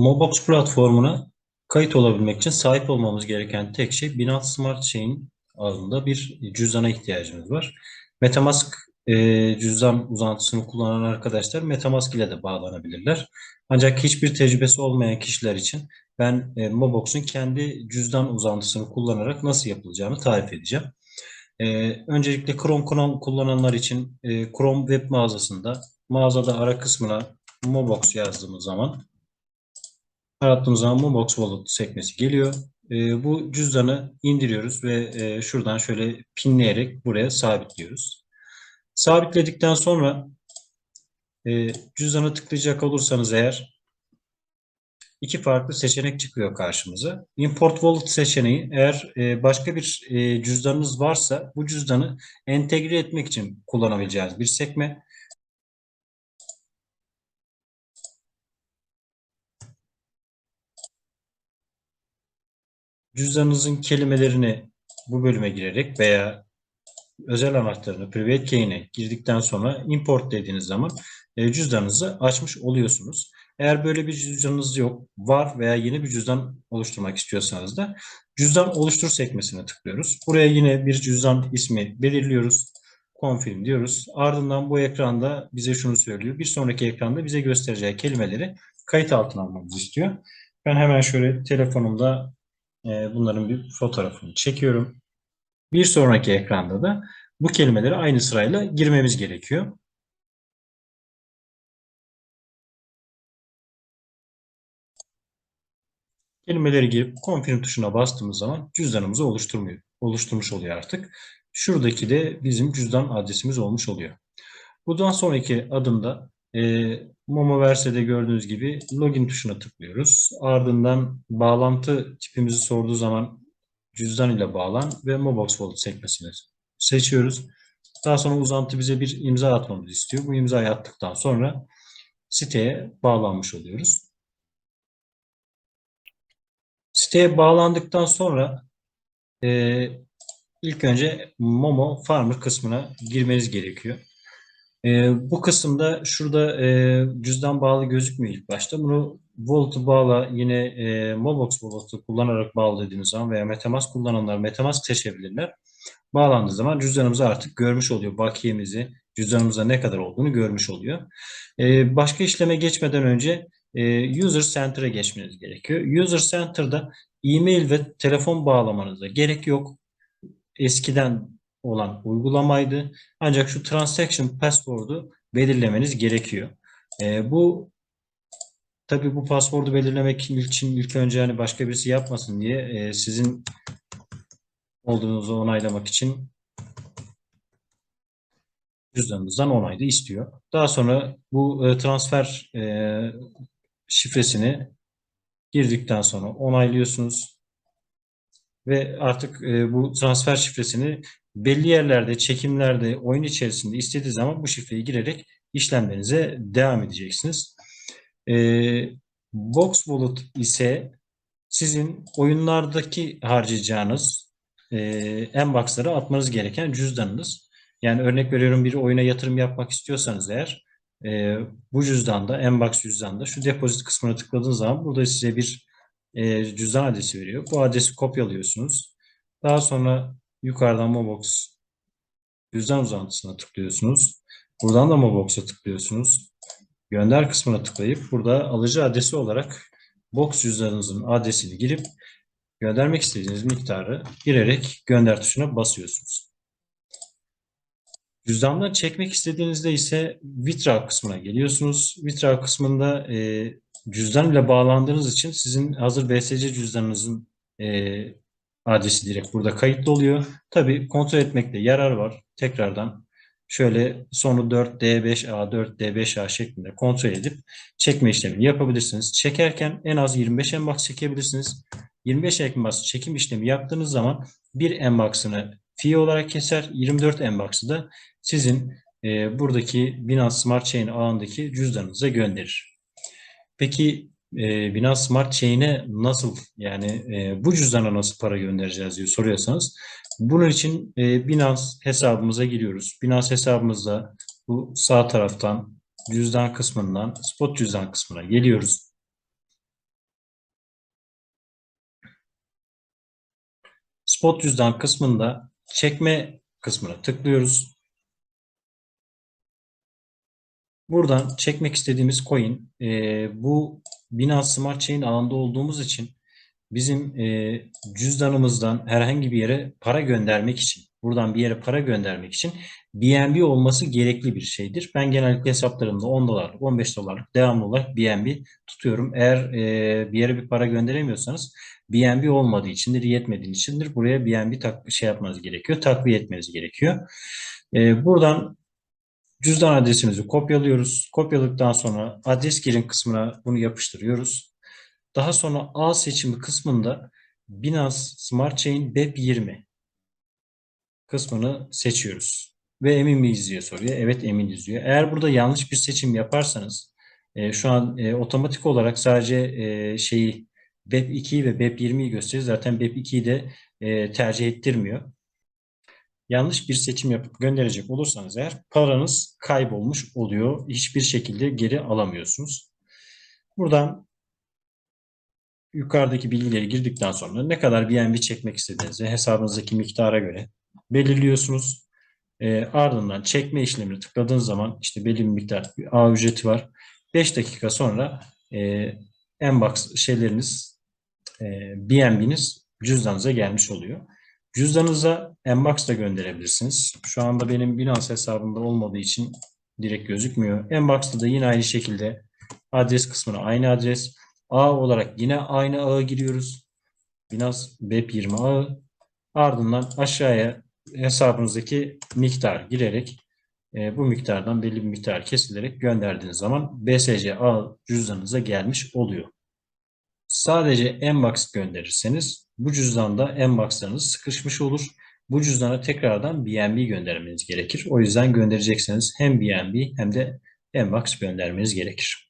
Mobox platformuna kayıt olabilmek için sahip olmamız gereken tek şey Binance Smart Chain adında bir cüzdana ihtiyacımız var. Metamask e, cüzdan uzantısını kullanan arkadaşlar Metamask ile de bağlanabilirler. Ancak hiçbir tecrübesi olmayan kişiler için ben e, Mobox'un kendi cüzdan uzantısını kullanarak nasıl yapılacağını tarif edeceğim. E, öncelikle Chrome kullananlar için e, Chrome web mağazasında mağazada ara kısmına Mobox yazdığımız zaman arattığımız zaman Mobox Wallet sekmesi geliyor. E, bu cüzdanı indiriyoruz ve e, şuradan şöyle pinleyerek buraya sabitliyoruz. Sabitledikten sonra e, cüzdanı tıklayacak olursanız eğer iki farklı seçenek çıkıyor karşımıza. Import Wallet seçeneği eğer e, başka bir e, cüzdanınız varsa bu cüzdanı entegre etmek için kullanabileceğiniz bir sekme. Cüzdanınızın kelimelerini bu bölüme girerek veya özel anahtarını private key'ine girdikten sonra import dediğiniz zaman e, cüzdanınızı açmış oluyorsunuz. Eğer böyle bir cüzdanınız yok, var veya yeni bir cüzdan oluşturmak istiyorsanız da cüzdan oluştur sekmesine tıklıyoruz. Buraya yine bir cüzdan ismi belirliyoruz. Confirm diyoruz. Ardından bu ekranda bize şunu söylüyor. Bir sonraki ekranda bize göstereceği kelimeleri kayıt altına almamızı istiyor. Ben hemen şöyle telefonumda bunların bir fotoğrafını çekiyorum. Bir sonraki ekranda da bu kelimeleri aynı sırayla girmemiz gerekiyor. Kelimeleri girip confirm tuşuna bastığımız zaman cüzdanımızı oluşturmuyor, oluşturmuş oluyor artık. Şuradaki de bizim cüzdan adresimiz olmuş oluyor. Bundan sonraki adımda e, Momoverse'de gördüğünüz gibi login tuşuna tıklıyoruz. Ardından bağlantı tipimizi sorduğu zaman cüzdan ile bağlan ve Mobox Wallet sekmesini seçiyoruz. Daha sonra uzantı bize bir imza atmamızı istiyor. Bu imzayı attıktan sonra siteye bağlanmış oluyoruz. Siteye bağlandıktan sonra e, ilk önce Momo Farmer kısmına girmeniz gerekiyor. E, bu kısımda şurada e, cüzdan bağlı gözükmüyor ilk başta. Bunu Wallet'ı bağla yine e, Mobox Wallet'ı kullanarak bağlı dediğiniz zaman veya Metamask kullananlar Metamask seçebilirler. Bağlandığı zaman cüzdanımızı artık görmüş oluyor. Bakiyemizi, cüzdanımızda ne kadar olduğunu görmüş oluyor. E, başka işleme geçmeden önce e, User Center'a geçmeniz gerekiyor. User Center'da e-mail ve telefon bağlamanıza gerek yok. Eskiden olan uygulamaydı. Ancak şu transaction password'u belirlemeniz gerekiyor. E, bu tabii bu password'u belirlemek için ilk önce hani başka birisi yapmasın diye e, sizin olduğunuzu onaylamak için cüzdanınızdan onayda istiyor. Daha sonra bu e, transfer e, şifresini girdikten sonra onaylıyorsunuz ve artık e, bu transfer şifresini belli yerlerde, çekimlerde, oyun içerisinde istediği zaman bu şifreyi girerek işlemlerinize devam edeceksiniz. E, Box Wallet ise sizin oyunlardaki harcayacağınız e, Enbox'lara atmanız gereken cüzdanınız. Yani örnek veriyorum bir oyuna yatırım yapmak istiyorsanız eğer e, bu cüzdanda, Enbox cüzdanda şu depozit kısmına tıkladığınız zaman burada size bir e, cüzdan adresi veriyor. Bu adresi kopyalıyorsunuz. Daha sonra yukarıdan Mobox cüzdan uzantısına tıklıyorsunuz. Buradan da Mobox'a tıklıyorsunuz. Gönder kısmına tıklayıp burada alıcı adresi olarak box cüzdanınızın adresini girip göndermek istediğiniz miktarı girerek gönder tuşuna basıyorsunuz. Cüzdandan çekmek istediğinizde ise Withdraw kısmına geliyorsunuz. Withdraw kısmında e, cüzdan ile bağlandığınız için sizin hazır BSC cüzdanınızın e, adresi direkt burada kayıtlı oluyor. Tabi kontrol etmekte yarar var. Tekrardan şöyle sonu 4 D5A 4 D5A şeklinde kontrol edip çekme işlemini yapabilirsiniz. Çekerken en az 25 embox çekebilirsiniz. 25 embox çekim işlemi yaptığınız zaman bir embox'ını fee olarak keser. 24 embox'ı da sizin e, buradaki Binance Smart Chain ağındaki cüzdanınıza gönderir. Peki e, Binance Smart Chain'e nasıl yani e, bu cüzdana nasıl para göndereceğiz diye soruyorsanız bunun için e, Binance hesabımıza giriyoruz. Binance hesabımızda bu sağ taraftan cüzdan kısmından spot cüzdan kısmına geliyoruz. Spot cüzdan kısmında çekme kısmına tıklıyoruz. Buradan çekmek istediğimiz coin e, bu Binance Smart Chain alanda olduğumuz için bizim e, cüzdanımızdan herhangi bir yere para göndermek için, buradan bir yere para göndermek için BNB olması gerekli bir şeydir. Ben genellikle hesaplarımda 10 dolarlık, 15 dolarlık devamlı olarak BNB tutuyorum. Eğer e, bir yere bir para gönderemiyorsanız BNB olmadığı içindir, yetmediği içindir. Buraya BNB tak şey yapmanız gerekiyor, takviye etmeniz gerekiyor. E, buradan cüzdan adresimizi kopyalıyoruz. Kopyaladıktan sonra adres girin kısmına bunu yapıştırıyoruz. Daha sonra A seçimi kısmında Binance Smart Chain BEP20 kısmını seçiyoruz. Ve emin miyiz diye soruyor. Evet eminiz diyor. Eğer burada yanlış bir seçim yaparsanız e, şu an e, otomatik olarak sadece e, şeyi BEP2'yi ve BEP20'yi gösterir. Zaten BEP2'yi de e, tercih ettirmiyor. Yanlış bir seçim yapıp gönderecek olursanız eğer paranız kaybolmuş oluyor. Hiçbir şekilde geri alamıyorsunuz. Buradan yukarıdaki bilgileri girdikten sonra ne kadar BNB çekmek istediğinizi hesabınızdaki miktara göre belirliyorsunuz. E, ardından çekme işlemini tıkladığınız zaman işte belli bir miktar bir ağ ücreti var. 5 dakika sonra e, Enbox şeyleriniz e, BNB'niz cüzdanınıza gelmiş oluyor. Cüzdanınıza Enbox da gönderebilirsiniz. Şu anda benim Binance hesabımda olmadığı için direkt gözükmüyor. Enbox'ta da yine aynı şekilde adres kısmına aynı adres. Ağ olarak yine aynı ağa giriyoruz. Binance BEP20 ağı. Ardından aşağıya hesabınızdaki miktar girerek e, bu miktardan belli bir miktar kesilerek gönderdiğiniz zaman BSC ağ cüzdanınıza gelmiş oluyor. Sadece Enbox gönderirseniz bu cüzdanda Enbox'larınız sıkışmış olur. Bu cüzdana tekrardan BNB göndermeniz gerekir. O yüzden gönderecekseniz hem BNB hem de Enbox göndermeniz gerekir.